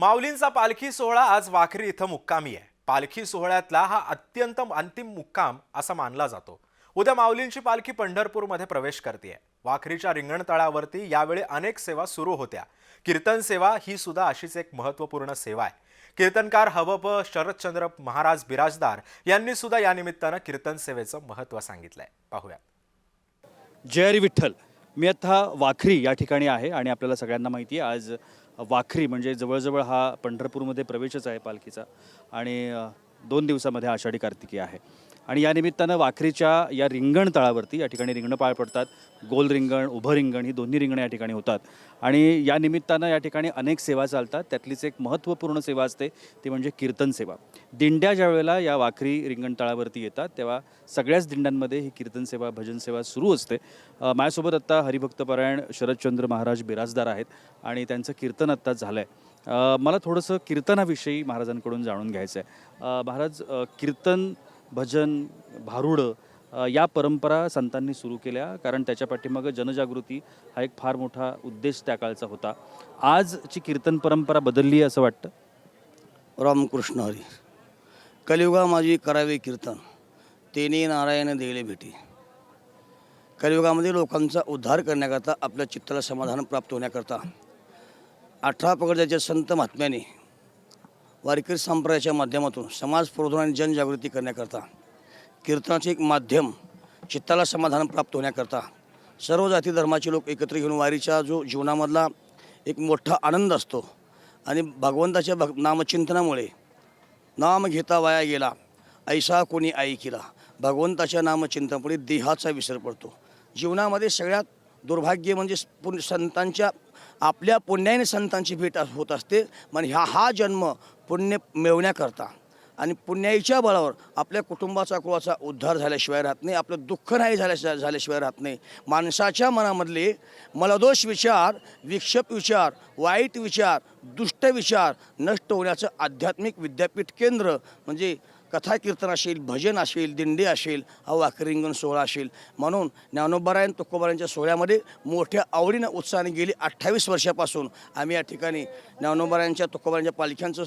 माऊलींचा पालखी सोहळा आज वाखरी इथं मुक्कामी आहे. पालखी सोहळ्यातला हा अत्यंत अंतिम मुक्काम असा मानला जातो. उद्या माऊलींची पालखी पंढरपूरमध्ये प्रवेश करते वाखरीच्या रिंगणतळावरती यावेळी अनेक सेवा सुरू होत्या. कीर्तन सेवा ही सुद्धा अशीच एक महत्त्वपूर्ण सेवा आहे. कीर्तनकार हवप शरदचंद्र महाराज बिराजदार यांनी सुद्धा या निमित्तानं कीर्तन सेवेचं महत्त्व सांगितलंय. पाहूयात. जयरी विठ्ठल. मी आता वाखरी या ठिकाणी आहे आणि आपल्याला सगळ्यांना माहिती आहे आज वाखरी म्हणजे जवळजवळ हा पंढरपूरमध्ये प्रवेशच आहे पालखीचा आणि दोन दिवसामध्ये आषाढी कार्तिकी आहे. आणि या निमित्तानं वाखरीच्या या रिंगण तळावरती या ठिकाणी रिंगणं पाळ पडतात. गोल रिंगण उभं रिंगण ही दोन्ही रिंगणं या ठिकाणी होतात. आणि या निमित्तानं या ठिकाणी अनेक सेवा चालतात. त्यातलीच एक महत्त्वपूर्ण सेवा असते ती म्हणजे कीर्तन सेवा. दिंड्या ज्या वेळेला या वाखरी रिंगण तळावरती येतात तेव्हा सगळ्याच दिंड्यांमध्ये ही कीर्तन सेवा भजन सेवा सुरू असते. माझ्यासोबत आत्ता हरिभक्तपरायण शरदचंद्र महाराज बिराजदार आहेत आणि त्यांचं कीर्तन आत्ताच झालं आहे मला थोडंसं कीर्तनाविषयी महाराजांकडून जाणून घ्यायचं आहे महाराज कीर्तन भजन भारुडं या परंपरा संतांनी सुरू केल्या. कारण त्याच्या पाठीमागं जनजागृती हा एक फार मोठा उद्देश त्या काळचा होता. आजची कीर्तन परंपरा बदलली आहे असं वाटतं? रामकृष्ण हरी. कलियुगा माझी करावे कीर्तन. तेने नारायण दिले भेटी. कलियुगामध्ये लोकांचा उद्धार करण्याकरता आपल्या चित्ताला समाधान प्राप्त होण्याकरता. अठरा पगडच्या संत महात्म्याने वारकरी संप्रदायाच्या माध्यमातून समाज प्रबोधन आणि जनजागृती करण्याकरता कीर्तनाचे एक माध्यम चित्ताला समाधान प्राप्त होण्याकरता सर्व जाती धर्माचे लोक एकत्र घेऊन वारीच्या जो जीवनामधला एक मोठा आनंद असतो आणि भगवंताच्या भग नामचिंतनामुळे नाम घेता वाया गेला ऐसा कोणी आई केला. भगवंताच्या नामचिंतनामुळे देहाचा विसर पडतो. जीवनामध्ये सगळ्यात दुर्भाग्य म्हणजे पुण्य संतांच्या आपल्या पुण्याने संतांची भेट होत असते. म्हणजे ह्या हा जन्म पुण्य मिळवण्याकरता. आणि पुण्याईच्या बळावर आपल्या कुटुंबाचा कुळाचा उद्धार झाल्याशिवाय राहत नाही आपलं दुःख नाही झाल्या झाल्याशिवाय राहत नाही. माणसाच्या मनामधले मलदोष विचार विक्षेप विचार वाईट विचार दुष्ट विचार नष्ट होण्याचं आध्यात्मिक विद्यापीठ केंद्र म्हणजे कथा कीर्तन असेल भजन असेल दिंडी असेल हा वाकरिंगण सोहळा असेल. म्हणून ज्ञानोबारायण तुकोबारायांच्या सोहळ्यामध्ये मोठ्या आवडीनं उत्साहाने गेली अठ्ठावीस वर्षापासून. आम्ही या ठिकाणी ज्ञानोबारायांच्या तुकोबारायांच्या पालख्यांचं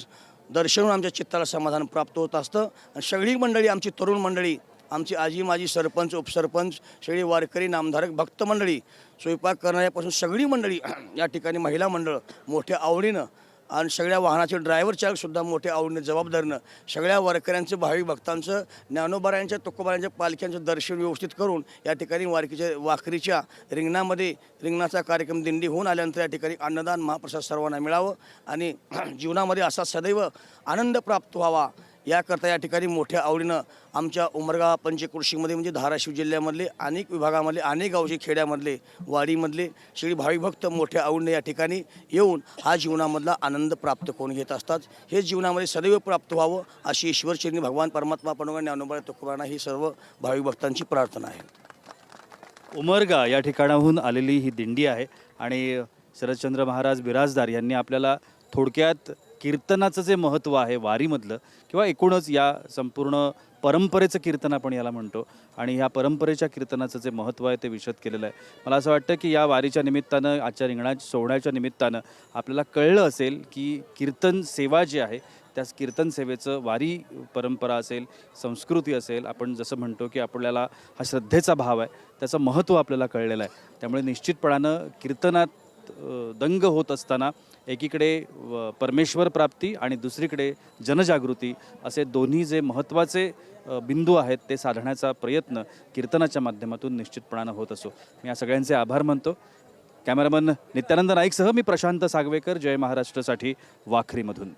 दर्शन आमच्या चित्ताला समाधान प्राप्त होत असतं. आणि सगळी मंडळी आमची तरुण मंडळी आमची आजी माजी सरपंच उपसरपंच सगळी वारकरी नामधारक भक्त मंडळी स्वयंपाक करणाऱ्यापासून सगळी मंडळी या ठिकाणी महिला मंडळ मोठ्या आवडीनं आणि सगळ्या वाहनाचे ड्रायव्हर चालकसुद्धा मोठ्या आवडीने जबाबदारीनं सगळ्या वारकऱ्यांचं भाविक भक्तांचं ज्ञानोबारायांच्या तुकोबारायांच्या पालख्यांचं दर्शन व्यवस्थित करून या ठिकाणी वारकीच्या वाखरीच्या रिंगणामध्ये रिंगणाचा कार्यक्रम दिंडी होऊन आल्यानंतर या ठिकाणी अन्नदान महाप्रसाद सर्वांना मिळावं आणि जीवनामध्ये असा सदैव आनंद प्राप्त व्हावा. याकरता या ठिकाणी मोठ्या आवडीनं आमच्या उमरगा पंचकृषीमध्ये म्हणजे धाराशिव जिल्ह्यामधले अनेक विभागामधले अनेक गावचे खेड्यामधले वाडीमधले श्री भाविक भक्त मोठ्या आवडीने या ठिकाणी येऊन हा जीवनामधला आनंद प्राप्त करून घेत असतात. हे जीवनामध्ये सदैव प्राप्त व्हावं अशी ईश्वरचरणी भगवान परमात्मा पणोगा ज्ञानोबा तुकुराणा ही सर्व भाविक भक्तांची प्रार्थना आहे. उमरगा या ठिकाणाहून आलेली ही दिंडी आहे आणि शरदचंद्र महाराज बिराजदार यांनी आपल्याला थोडक्यात कीर्तनाचं जे महत्त्व आहे वारीमधलं किंवा एकूणच या संपूर्ण परंपरेचं कीर्तन आपण याला म्हणतो आणि ह्या परंपरेच्या कीर्तनाचं जे महत्त्व आहे ते विशद केलेलं आहे. मला असं वाटतं की या वारीच्या निमित्तानं आजच्या रिंगणा सोहळ्याच्या निमित्तानं आपल्याला कळलं असेल की कीर्तन सेवा जी आहे त्या कीर्तन सेवेचं वारी परंपरा असेल संस्कृती असेल आपण जसं म्हणतो की आपल्याला हा श्रद्धेचा भाव आहे त्याचं महत्त्व आपल्याला कळलेलं आहे. त्यामुळे निश्चितपणानं कीर्तनात दंग होत असताना एकीकडे परमेश्वर प्राप्ती आणि दुसरीकडे जनजागृती असे दोन्ही जे महत्त्वाचे बिंदू आहेत ते साधण्याचा प्रयत्न कीर्तनाच्या माध्यमातून निश्चितपणानं होत असो. मी या सगळ्यांचे आभार मानतो. कॅमेरामन नित्यानंद नाईकसह मी प्रशांत सागवेकर. जय महाराष्ट्रासाठी वाखरीमधून.